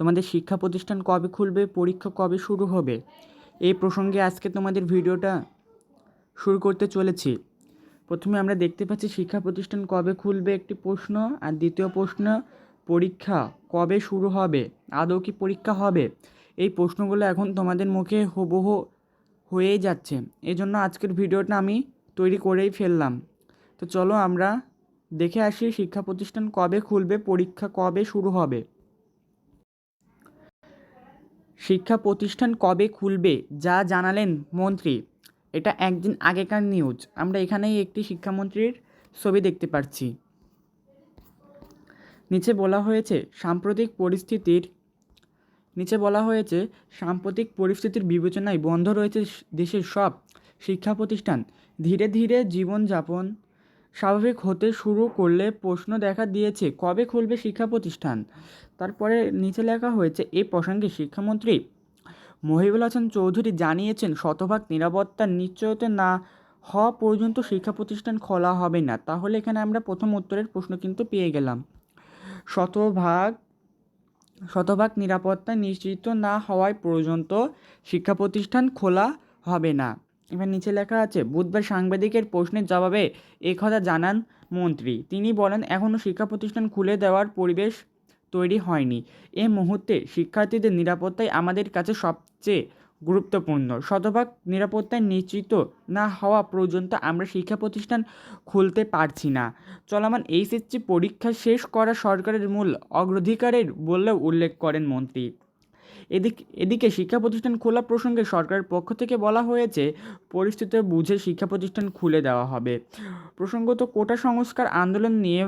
তোমাদের শিক্ষা প্রতিষ্ঠান কবে খুলবে, পরীক্ষা কবে শুরু হবে? এই প্রসঙ্গে আজকে তোমাদের ভিডিওটা শুরু করতে চলেছি। প্রথমে আমরা দেখতে পাচ্ছি শিক্ষা প্রতিষ্ঠান কবে খুলবে একটি প্রশ্ন, আর দ্বিতীয় প্রশ্ন, পরীক্ষা কবে শুরু হবে, আদৌ কি পরীক্ষা হবে? এই প্রশ্নগুলো এখন তোমাদের মুখে হুবহু হয়েই যাচ্ছে। এই জন্য আজকের ভিডিওটা আমি তৈরি করেই ফেললাম। তো চলো আমরা দেখে আসি শিক্ষা প্রতিষ্ঠান কবে খুলবে, পরীক্ষা কবে শুরু হবে। শিক্ষা প্রতিষ্ঠান কবে খুলবে যা জানালেন মন্ত্রী? এটা একদিন আগেকার নিউজ। আমরা এখানেই একটি শিক্ষামন্ত্রীর ছবি দেখতে পাচ্ছি নিচে বলা হয়েছে, সাম্প্রতিক পরিস্থিতির নিচে বলা হয়েছে, সাম্প্রতিক পরিস্থিতির বিবেচনায় বন্ধ রয়েছে দেশের সব শিক্ষা প্রতিষ্ঠান। ধীরে ধীরে জীবনযাপন স্বাভাবিক হতে শুরু করলে প্রশ্ন দেখা দিয়েছে, কবে খুলবে শিক্ষা প্রতিষ্ঠান? তারপরে নিচে লেখা হয়েছে এই প্রসঙ্গে শিক্ষামন্ত্রী মহিবুল হাসান চৌধুরী জানিয়েছেন, শতভাগ নিরাপত্তার নিশ্চয়তা না হওয়া পর্যন্ত শিক্ষা প্রতিষ্ঠান খোলা হবে না। তাহলে এখানে আমরা প্রথম উত্তরের প্রশ্ন কিন্তু পেয়ে গেলাম। শতভাগ শতভাগ নিরাপত্তা নিশ্চিত না হওয়ায় পর্যন্ত শিক্ষা প্রতিষ্ঠান খোলা হবে না। এবার নিচে লেখা আছে, বুধবার সাংবাদিকের প্রশ্নের জবাবে কথা জানান মন্ত্রী। তিনি বলেন এখনও শিক্ষা প্রতিষ্ঠান খুলে দেওয়ার পরিবেশ তৈরি হয়নি। এ মুহূর্তে শিক্ষার্থীদের নিরাপত্তাই আমাদের কাছে সবচেয়ে গুরুত্বপূর্ণ। শতভাগ নিরাপত্তায় নিশ্চিত না হওয়া পর্যন্ত আমরা শিক্ষা প্রতিষ্ঠান খুলতে পারছি না। চলমান এইচএসসি পরীক্ষা শেষ করা সরকারের মূল অগ্রাধিকারের বলেও উল্লেখ করেন মন্ত্রী। এদিক, এদিকে শিক্ষা প্রতিষ্ঠান খোলা প্রসঙ্গে সরকারের পক্ষ থেকে বলা হয়েছে, পরিস্থিতি বুঝে শিক্ষা প্রতিষ্ঠান খুলে দেওয়া হবে। প্রসঙ্গত কোটা সংস্কার আন্দোলন নিয়ে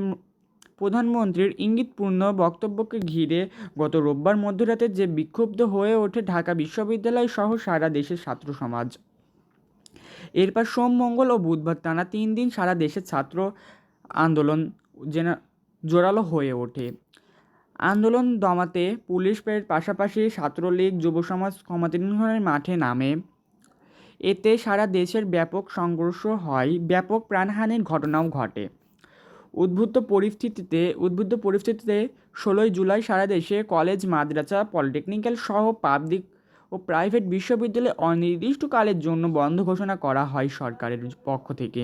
প্রধানমন্ত্রীর ইঙ্গিতপূর্ণ বক্তব্যকে ঘিরে গত রোববার মধ্যরাতে যে বিক্ষুব্ধ হয়ে ওঠে ঢাকা বিশ্ববিদ্যালয় সহ সারা দেশের ছাত্র সমাজ। এরপর সোম, মঙ্গল ও বুধবার টানা তিন দিন সারা দেশের ছাত্র আন্দোলন জেনা জোরালো হয়ে ওঠে। আন্দোলন দমাতে পুলিশ পাশাপাশি ছাত্রলীগ, যুব সমাজ ক্ষমতায়নের মাঠে নামে। এতে সারা দেশের ব্যাপক সংঘর্ষ হয়, ব্যাপক প্রাণহানির ঘটনাও ঘটে। উদ্বুদ্ধ পরিস্থিতিতে উদ্বুদ্ধ পরিস্থিতিতে ষোলোই জুলাই সারা দেশে কলেজ, মাদ্রাসা, পলিটেকনিক্যাল সহ পাবলিক ও প্রাইভেট বিশ্ববিদ্যালয় অনির্দিষ্টকালের জন্য বন্ধ ঘোষণা করা হয় সরকারের পক্ষ থেকে।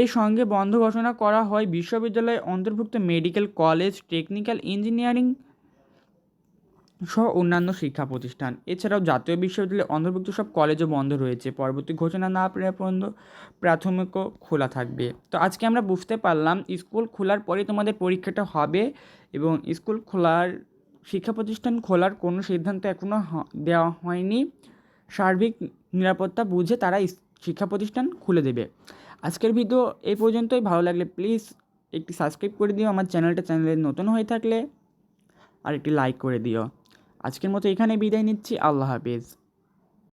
এর সঙ্গে বন্ধ ঘোষণা করা হয় বিশ্ববিদ্যালয়ে অন্তর্ভুক্ত মেডিকেল কলেজ, টেকনিক্যাল ইঞ্জিনিয়ারিং সহ অন্যান্য শিক্ষা প্রতিষ্ঠান। এছাড়াও জাতীয় বিশ্ববিদ্যালয়ে অন্তর্ভুক্ত সব কলেজও বন্ধ রয়েছে। পরবর্তী ঘোষণা না পেয়ে পর্যন্ত প্রাথমিকও খোলা থাকবে। তো আজকে আমরা বুঝতে পারলাম, স্কুল খোলার পরে তোমাদের পরীক্ষাটা হবে এবং স্কুল খোলার, শিক্ষা প্রতিষ্ঠান খোলার কোনো সিদ্ধান্ত এখনও দেওয়া হয়নি। সার্বিক নিরাপত্তা বুঝে তারা শিক্ষা প্রতিষ্ঠান খুলে দেবে। আজকের ভিডিও এই পর্যন্তই। ভালো লাগলে প্লিজ একটি সাবস্ক্রাইব করে দিও। আমার চ্যানেলটা চ্যানেলে নতুন হয়ে থাকলে আর একটি লাইক করে দিও। আজকের মতো এখানে বিদায় নিচ্ছি। আল্লাহ হাফিজ।